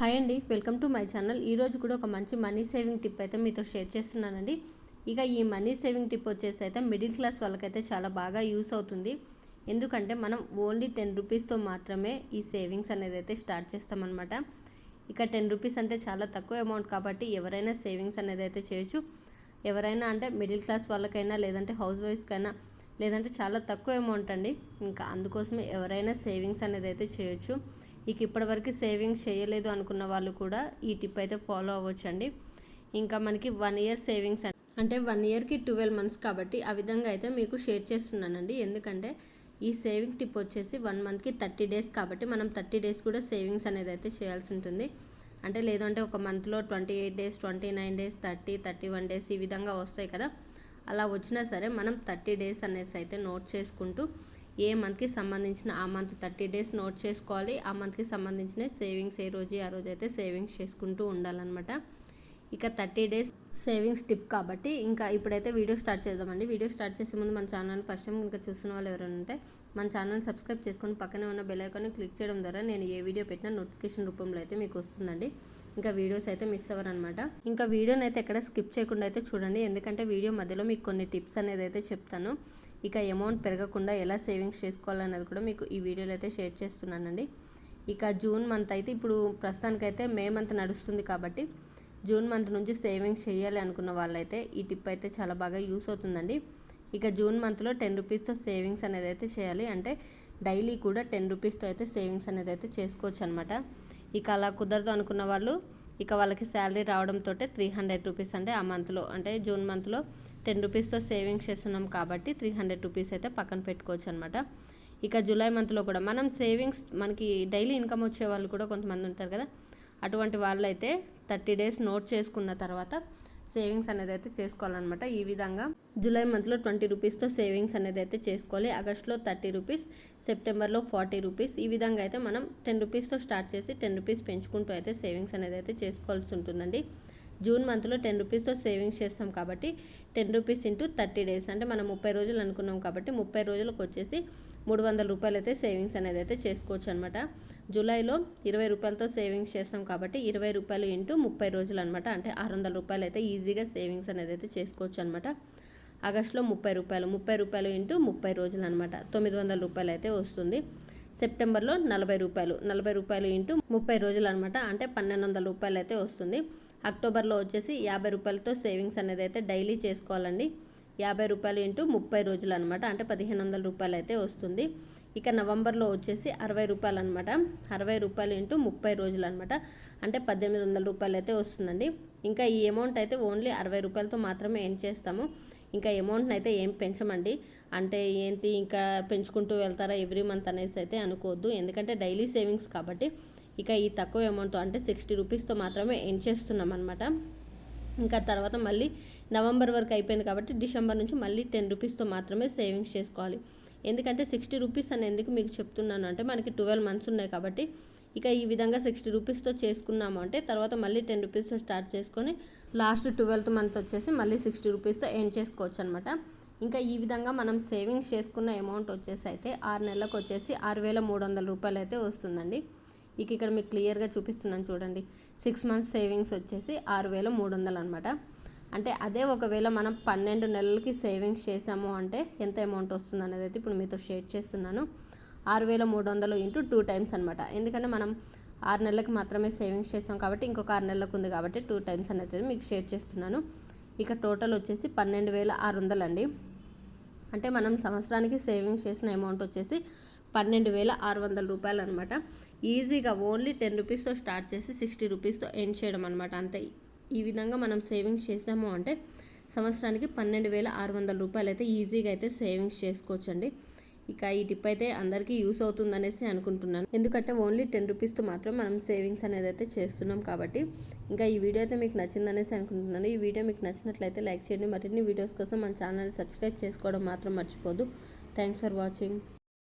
Hi అండి welcome to my channel. ఈరోజు కూడా ఒక మంచి మనీ సేవింగ్ టిప్ అయితే మీతో షేర్ చేస్తున్నానండి. ఇక ఈ మనీ సేవింగ్ టిప్ వచ్చేసి అయితే మిడిల్ క్లాస్ వాళ్ళకైతే చాలా బాగా యూస్ అవుతుంది. ఎందుకంటే మనం ఓన్లీ టెన్ రూపీస్తో మాత్రమే ఈ సేవింగ్స్ అనేది అయితే స్టార్ట్ చేస్తామన్నమాట. ఇక టెన్ రూపీస్ అంటే చాలా తక్కువ అమౌంట్ కాబట్టి ఎవరైనా సేవింగ్స్ అనేది అయితే చేయొచ్చు. ఎవరైనా అంటే మిడిల్ క్లాస్ వాళ్ళకైనా లేదంటే హౌస్ వైఫ్స్కైనా లేదంటే చాలా తక్కువ అమౌంట్ అండి. ఇంకా అందుకోసమే ఎవరైనా సేవింగ్స్ అనేది అయితే చేయొచ్చు. ఇక ఇప్పటివరకు సేవింగ్స్ చేయలేదు అనుకున్న వాళ్ళు కూడా ఈ టిప్ అయితే ఫాలో అవ్వచ్చండి. ఇంకా మనకి వన్ ఇయర్ సేవింగ్స్ అంటే వన్ ఇయర్కి ట్వెల్వ్ మంత్స్ కాబట్టి ఆ విధంగా అయితే మీకు షేర్ చేస్తున్నానండి. ఎందుకంటే ఈ సేవింగ్ టిప్ వచ్చేసి వన్ మంత్కి థర్టీ డేస్ కాబట్టి మనం థర్టీ డేస్ కూడా సేవింగ్స్ అనేది అయితే చేయాల్సి ఉంటుంది. అంటే లేదంటే ఒక మంత్లో twenty eight days twenty nine days thirty thirty one days ఈ విధంగా వస్తాయి కదా. అలా వచ్చినా సరే మనం థర్టీ డేస్ అనేసి అయితే నోట్ చేసుకుంటూ ఏ మంత్కి సంబంధించిన ఆ మంత్ థర్టీ డేస్ నోట్ చేసుకోవాలి. ఆ మంత్కి సంబంధించిన సేవింగ్స్ ఏ రోజు ఆ రోజు అయితే సేవింగ్స్ చేసుకుంటూ ఉండాలన్నమాట. ఇక థర్టీ డేస్ సేవింగ్స్ టిప్ కాబట్టి ఇంకా ఇప్పుడైతే వీడియో స్టార్ట్ చేద్దామండి. వీడియో స్టార్ట్ చేసే ముందు మన ఛానల్ ఫస్ట్ టైం ఇంకా చూస్తున్న వాళ్ళు ఎవరైనా ఉంటే మన ఛానల్ సబ్స్క్రైబ్ చేసుకొని పక్కనే ఉన్న బెల్ ఐకాన్ని క్లిక్ చేయడం ద్వారా నేను ఏ వీడియో పెట్టినా నోటిఫికేషన్ రూపంలో అయితే మీకు వస్తుందండి. ఇంకా వీడియోస్ అయితే మిస్ అవ్వరనమాట ఇంకా వీడియోని అయితే ఎక్కడ స్కిప్ చేయకుండా అయితే చూడండి. ఎందుకంటే వీడియో మధ్యలో మీకు కొన్ని టిప్స్ అనేది అయితే చెప్తాను. ఇక అమౌంట్ పెరగకుండా ఎలా సేవింగ్స్ చేసుకోవాలనేది కూడా మీకు ఈ వీడియోలో అయితే షేర్ చేస్తున్నానండి. ఇక జూన్ మంత్ అయితే ఇప్పుడు ప్రస్తుతానికైతే మే మంత్ నడుస్తుంది కాబట్టి జూన్ మంత్ నుంచి సేవింగ్స్ చేయాలి అనుకున్న వాళ్ళైతే ఈ టిప్ అయితే చాలా బాగా యూస్ అవుతుందండి. ఇక జూన్ మంత్లో టెన్ రూపీస్తో సేవింగ్స్ అనేది అయితే చేయాలి. అంటే డైలీ కూడా టెన్ రూపీస్తో అయితే సేవింగ్స్ అనేది అయితే చేసుకోవచ్చు అనమాట ఇక అలా కుదరదు అనుకున్న వాళ్ళు ఇక వాళ్ళకి శాలరీ రావడంతో త్రీ హండ్రెడ్ రూపీస్ అంటే ఆ మంత్లో అంటే జూన్ మంత్లో టెన్ రూపీస్తో సేవింగ్స్ చేస్తున్నాం కాబట్టి త్రీ హండ్రెడ్ రూపీస్ అయితే పక్కన పెట్టుకోవచ్చు అనమాట ఇక జూలై మంత్లో కూడా మనం సేవింగ్స్ మనకి డైలీ ఇన్కమ్ వచ్చే వాళ్ళు కూడా కొంతమంది ఉంటారు కదా అటువంటి వాళ్ళు అయితే థర్టీ డేస్ నోట్ చేసుకున్న తర్వాత సేవింగ్స్ అనేది అయితే చేసుకోవాలన్నమాట. ఈ విధంగా జూలై మంత్లో ట్వంటీ రూపీస్తో సేవింగ్స్ అనేది అయితే చేసుకోవాలి. ఆగస్ట్లో థర్టీ రూపీస్ సెప్టెంబర్లో ఫార్టీ రూపీస్ ఈ విధంగా అయితే మనం టెన్ రూపీస్తో స్టార్ట్ చేసి టెన్ రూపీస్ పెంచుకుంటూ అయితే సేవింగ్స్ అనేది అయితే చేసుకోవాల్సి ఉంటుందండి. జూన్ మంత్లో టెన్ రూపీస్తో సేవింగ్స్ చేస్తాం కాబట్టి ten rupees into thirty days అంటే మనం ముప్పై రోజులు అనుకున్నాం కాబట్టి ముప్పై రోజులకు వచ్చేసి మూడు వందల రూపాయలు అయితే సేవింగ్స్ అనేది అయితే చేసుకోవచ్చు అనమాట జూలైలో ఇరవై రూపాయలతో సేవింగ్స్ చేస్తాం కాబట్టి ఇరవై రూపాయలు ఇంటూ ముప్పై రోజులు అనమాట అంటే ఆరు వందల రూపాయలు అయితే ఈజీగా సేవింగ్స్ అనేది అయితే చేసుకోవచ్చు అనమాట ఆగస్టులో ముప్పై రూపాయలు ముప్పై రూపాయలు ఇంటూ ముప్పై రోజులు అనమాట తొమ్మిది వందల రూపాయలు అయితే వస్తుంది. సెప్టెంబర్లో నలభై రూపాయలు నలభై రూపాయలు ఇంటూ ముప్పై రోజులు అనమాట అంటే పన్నెండు వందల రూపాయలు అయితే వస్తుంది. అక్టోబర్లో వచ్చేసి యాభై రూపాయలతో సేవింగ్స్ అనేది అయితే డైలీ చేసుకోవాలండి. యాభై రూపాయలు ఇంటూ ముప్పై రోజులు అనమాట అంటే పదిహేను వందల రూపాయలు అయితే వస్తుంది. ఇక నవంబర్లో వచ్చేసి అరవై రూపాయలు అనమాట అరవై రూపాయలు ఇంటూ ముప్పై రోజులు అనమాట అంటే పద్దెనిమిది వందల రూపాయలు అయితే వస్తుందండి. ఇంకా ఈ అమౌంట్ అయితే ఓన్లీ అరవై రూపాయలతో మాత్రమే ఏం చేస్తాము. ఇంకా అమౌంట్ని అయితే ఏం పెంచమండి. అంటే ఏంటి ఇంకా పెంచుకుంటూ వెళ్తారా ఎవ్రీ మంత్ అనేసి అయితే అనుకోవద్దు. ఎందుకంటే డైలీ సేవింగ్స్ కాబట్టి ఇక ఈ తక్కువ అమౌంట్తో అంటే సిక్స్టీ రూపీస్తో మాత్రమే ఎండ్ చేస్తున్నాం అనమాట ఇంకా తర్వాత మళ్ళీ నవంబర్ వరకు అయిపోయింది కాబట్టి డిసెంబర్ నుంచి మళ్ళీ టెన్ రూపీస్తో మాత్రమే సేవింగ్స్ చేసుకోవాలి. ఎందుకంటే సిక్స్టీ రూపీస్ అని ఎందుకు మీకు చెప్తున్నాను అంటే మనకి ట్వెల్వ్ మంత్స్ ఉన్నాయి కాబట్టి ఇక ఈ విధంగా సిక్స్టీ రూపీస్తో చేసుకున్నాము అంటే తర్వాత మళ్ళీ టెన్ రూపీస్తో స్టార్ట్ చేసుకొని లాస్ట్ ట్వెల్త్ మంత్ వచ్చేసి మళ్ళీ సిక్స్టీ రూపీస్తో ఎండ్ చేసుకోవచ్చు అనమాట ఇంకా ఈ విధంగా మనం సేవింగ్స్ చేసుకున్న అమౌంట్ వచ్చేసి అయితే ఆరు నెలలకు వచ్చేసి ఆరు వేల మూడు వందల రూపాయలు అయితే వస్తుందండి. ఇక ఇక్కడ మీకు క్లియర్గా చూపిస్తున్నాను చూడండి. సిక్స్ మంత్స్ సేవింగ్స్ వచ్చేసి ఆరు వేల మూడు వందలు అనమాట అంటే అదే ఒకవేళ మనం పన్నెండు నెలలకి సేవింగ్స్ చేసాము అంటే ఎంత అమౌంట్ వస్తుంది అనేది అయితే ఇప్పుడు మీతో షేర్ చేస్తున్నాను. ఆరు వేల మూడు వందలు ఇంటూ టూ టైమ్స్ అనమాట ఎందుకంటే మనం ఆరు నెలలకు మాత్రమే సేవింగ్స్ చేసాం కాబట్టి ఇంకొక ఆరు నెలలకు ఉంది కాబట్టి టూ టైమ్స్ అనేది మీకు షేర్ చేస్తున్నాను. ఇక టోటల్ వచ్చేసి పన్నెండు వేల ఆరు వందలు అండి. అంటే మనం సంవత్సరానికి సేవింగ్స్ చేసిన అమౌంట్ వచ్చేసి పన్నెండు వేల ఆరు వందల రూపాయలు అనమాట ఈజీగా ఓన్లీ టెన్ రూపీస్తో స్టార్ట్ చేసి సిక్స్టీ రూపీస్తో ఎండ్ చేయడం అనమాట అంతే ఈ విధంగా మనం సేవింగ్స్ చేసాము అంటే సంవత్సరానికి పన్నెండు వేల ఆరు వందల రూపాయలు అయితే ఈజీగా అయితే సేవింగ్స్ చేసుకోవచ్చండి. ఇక ఈ టిప్ అయితే అందరికీ యూస్ అవుతుందనేసి అనుకుంటున్నాను. ఎందుకంటే ఓన్లీ టెన్ రూపీస్తో మాత్రం మనం సేవింగ్స్ అనేది అయితే చేస్తున్నాం కాబట్టి ఇంకా ఈ వీడియో అయితే మీకు నచ్చిందనేసి అనుకుంటున్నాను. ఈ వీడియో మీకు నచ్చినట్లయితే లైక్ చేయండి. మరిన్ని వీడియోస్ కోసం మన ఛానల్ సబ్స్క్రైబ్ చేసుకోవడం మాత్రం మర్చిపోదు. Thanks for watching.